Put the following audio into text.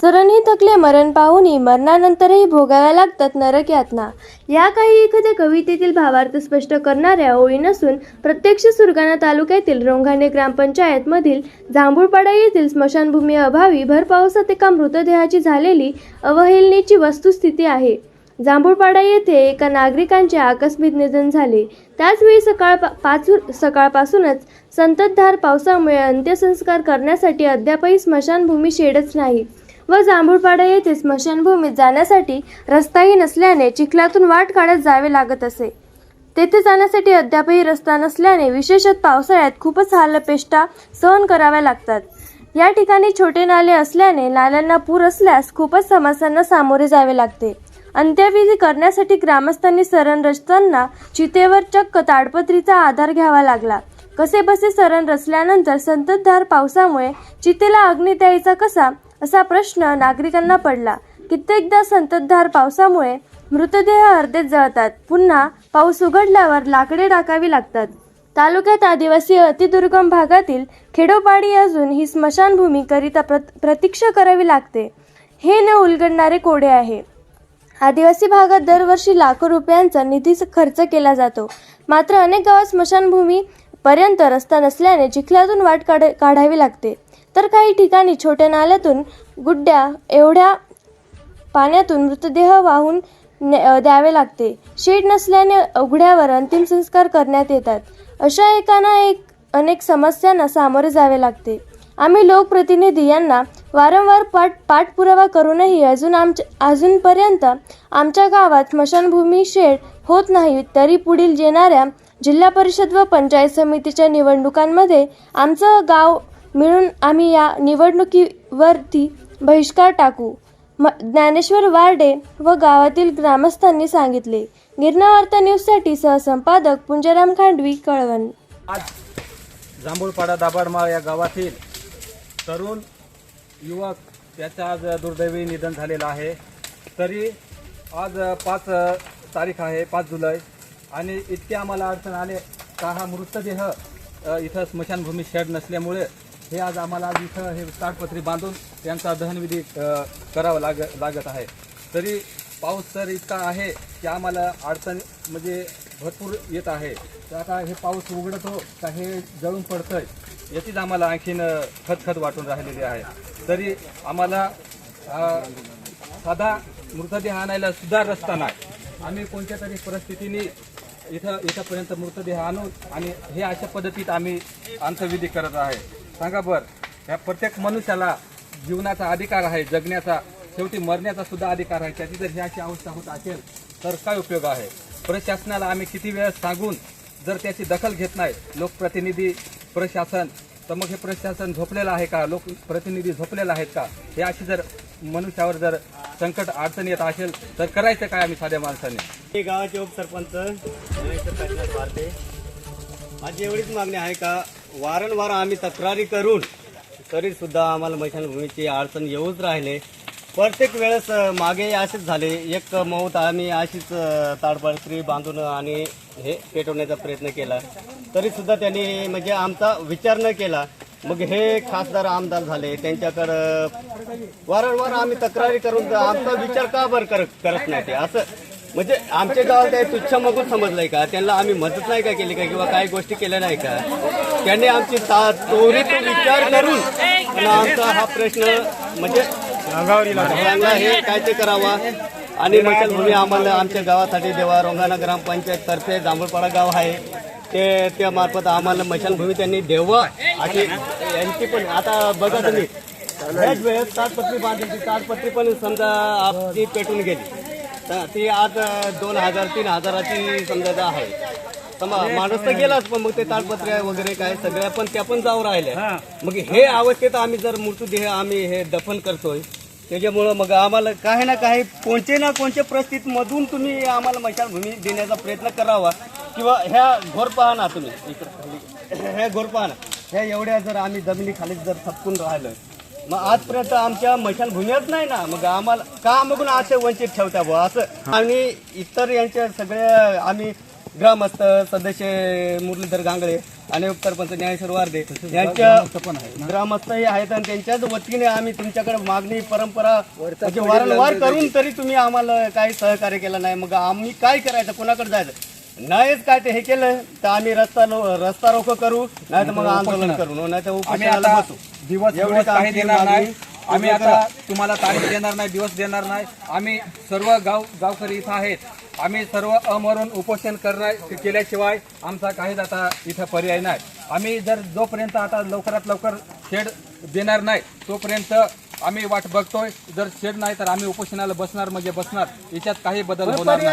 चरणही थकले मरण पाहुनी मरणानंतरही भोगाव्या लागतात नरक यातना. या काही एखाद्या कवितेतील भावार्थ स्पष्ट करणाऱ्या ओळी नसून प्रत्यक्ष सुरगाणा तालुक्यातील रोंघाणे ग्रामपंचायतमधील जांभूळपाडा येथील स्मशानभूमी अभावी भर पावसात एका मृतदेहाची झालेली अवहेलनेची वस्तुस्थिती आहे. जांभूळपाडा येथे एका नागरिकांचे आकस्मिक निधन झाले. त्याचवेळी सकाळ पा- पाच सकाळपासूनच संततधार पावसामुळे अंत्यसंस्कार करण्यासाठी अद्यापही स्मशानभूमी शेडच नाही व जांभूळपाडा येथे स्मशानभूमीत जाण्यासाठी रस्ताही नसल्याने चिखलातून वाट काढत जावे लागत असे. तेथे जाण्यासाठी अद्यापही रस्ता नसल्याने विशेषत पावसाळ्यात खूपच हालपेष्टा सहन कराव्या लागतात. या ठिकाणी छोटे नाले असल्याने नाल्यांना पूर असल्यास खूपच समस्यांना सामोरे जावे लागते. अंत्यविधी करण्यासाठी ग्रामस्थांनी सरण रचताना चितेवर चक्क ताडपत्रीचा आधार घ्यावा लागला. कसे बसे सरण रचल्यानंतर संततधार पावसामुळे चितेला अग्नी द्यायचा कसा? असा प्रश्न नागरिकांना पडला. कित्येकदा संततधार पावसामुळे मृतदेह अर्धेच जळतात. पुन्हा पाऊस उघडल्यावर लाकडे टाकावी लागतात. तालुक्यात आदिवासी अतिदुर्गम भागातील खेडोपाडी अजून ही स्मशानभूमी करिता प्रत प्रतीक्षा करावी लागते. हे न उलगडणारे कोडे आहे. आदिवासी भागात दरवर्षी लाखो रुपयांचा निधी खर्च केला जातो. मात्र अनेक गावात स्मशानभूमी पर्यंत रस्ता नसल्याने चिखल्यातून वाट काढ काढावी लागते. तर काही ठिकाणी छोट्या नाल्यातून गुड्ड्या एवढ्या पाण्यातून मृतदेह वाहून द्यावे लागते. शेड नसल्याने उघड्यावर अंतिम संस्कार करण्यात येतात. अशा एकाना एक अनेक समस्यांना सामोरे जावे लागते. आम्ही लोकप्रतिनिधी यांना वारंवार पाठ पाठपुरावा करूनही अजून आमच्या अजूनपर्यंत आमच्या गावात स्मशानभूमी शेड होत नाही तरी पुढील येणाऱ्या जिल्हा परिषद व पंचायत समितीच्या निवडणुकांमध्ये आमचं गाव मिळून आम्ही या निवडणुकीवरती बहिष्कार टाकू म ज्ञानेश्वर वार्डे व गावातील ग्रामस्थांनी सांगितले. गिरणावार्ता न्यूजसाठी सहसंपादक पुंजराम खांडवी कळवण. आज जांभूळपाडा दाबाडमाळ या गावातील तरुण युवक त्याचं आज दुर्दैवी निधन झालेलं आहे. तरी आज पाच तारीख आहे पाच जुलै. आणि इतके आम्हाला अडचण आले का हा मृतदेह इथं स्मशानभूमी शेड नसल्यामुळे हे आज आम्हाला आज इथं हे ताडपत्री बांधून त्यांचा दहनविधी करावा लाग लागत आहे. तरी पाऊस तर इतका आहे की आम्हाला अडचण म्हणजे भरपूर येत आहे. तर आता हे पाऊस उघडतो का हे जळून पडतंय याचीच आम्हाला आणखीन खतखत वाटून राहिलेली आहे. तरी आम्हाला साधा मृतदेह आणायला सुद्धा रस्ता नाही. आम्ही कोणत्या तरी परिस्थितीने इथं इथंपर्यंत मृतदेह आणून आणि हे अशा पद्धतीत आम्ही अंत्यविधी करत आहे. सांगा बरं ह्या प्रत्येक मनुष्याला जीवनाचा अधिकार आहे जगण्याचा शेवटी मरण्याचा सुद्धा अधिकार आहे. त्याची जर ही अशी अवस्था होत असेल तर काय उपयोग आहे? प्रशासनाला आम्ही किती वेळ सांगून जर त्याची दखल घेत नाही लोकप्रतिनिधी प्रशासन तर मग हे प्रशासन झोपलेलं आहे का? लोक प्रतिनिधी झोपलेला आहेत का? हे अशी जर मनुष्यावर जर संकट अडचण येत असेल तर करायचं काय आम्ही साध्या माणसाने? गावाचे उपसरपंच गणेश माझी एवढीच मागणी आहे का वारंवार आम्ही तक्रारी करून तरी सुद्धा आम्हाला मैशानभूमीची अडचण येऊच राहिले. प्रत्येक वेळेस मागे असेच झाले. एक मौत आम्ही अशीच ताडपत्री बांधून आणि हे पेटवण्याचा प्रयत्न केला. तरी सुद्धा त्यांनी म्हणजे आमचा विचार न केला. मग हे खासदार आमदार झाले. त्यांच्याकडं वारंवार आम्ही तक्रारी करून आमचा विचार का बरं करत करत नाही ते? असं म्हणजे आमच्या गावात काही तुच्छ मगून समजलंय का? त्यांना आम्ही मदत नाही का केली का किंवा काही गोष्टी केल्या नाही का? त्यांनी आमची ता- त्वरित विचार करून आणि आमचा हा प्रश्न म्हणजे हे काय ते करावा? आणि भूमी आम्हाला आमच्या गावासाठी देवा रोंगाणा ग्रामपंचायत तर्फे जांभूळपाडा गाव आहे. ते त्या मार्फत आम्हाला मशानभूमी त्यांनी देवा अशी यांची पण आता बघा तुम्ही. ह्याच वेळेस ताडपत्री बांधली ती ताडपत्री पण समजा आपली पेटून गेली. तर ती आज दोन हजार तीन हजाराची समजा आहे. माणूस तर गेलाच पण मग ते ताडपत्र्या वगैरे काय सगळ्या पण त्या पण जाऊ राहिल्या. मग हे अवस्थेत आम्ही जर मृत्यूदेह आम्ही हे दफन करतोय त्याच्यामुळं मग आम्हाला काही ना काही कोणते ना कोणत्या परिस्थितीमधून तुम्ही आम्हाला मशानभूमी देण्याचा प्रयत्न करावा. किंवा ह्या घोर पहा ना तुम्ही. इकडं ह्या घोर पहा ना. ह्या एवढ्या जर आम्ही जमिनीखाली जर थपकून राहिलो मग आजपर्यंत आमच्या मैशानभूमीच नाही ना. मग आम्हाला का बघून असे वंचित ठेवता बुवा? असं. आणि इतर यांच्या सगळ्या आम्ही ग्रामस्थ सदस्य मुरलीधर गांगळे आणि उपसरपंच ज्ञानेश्वर वारदे यांच्या ग्रामस्थही आहेत आणि त्यांच्याच वतीने आम्ही तुमच्याकडे मागणी परंपरा म्हणजे वारंवार करून तरी तुम्ही आम्हाला काही सहकार्य केलं नाही. मग आम्ही काय करायचं? कोणाकडे जायचं? नाहीच काय ते हे केलं तर आम्ही रस्ता लो- रस्ता रोको करू नाही तर मग आंदोलन करू नाही तर आम्ही उपोषणाला आता बसू. दिवस एवढीच दिवस काही आमची देणार नाही. आम्ही आता तुम्हाला तारीख देणार नाही दिवस देणार नाही. आम्ही सर्व गाव गावकरी इथं आहेत. आम्ही सर्व अमरून उपोषण करणार केल्याशिवाय आमचा काहीच आता इथं पर्याय नाही. आम्ही जर जोपर्यंत आता लवकरात लवकर शेड देणार नाही तोपर्यंत आम्ही वाट बघतोय. जर शेड नाही तर आम्ही उपोषणाला बसणार म्हणजे बसणार. याच्यात काही बदल होणार नाही.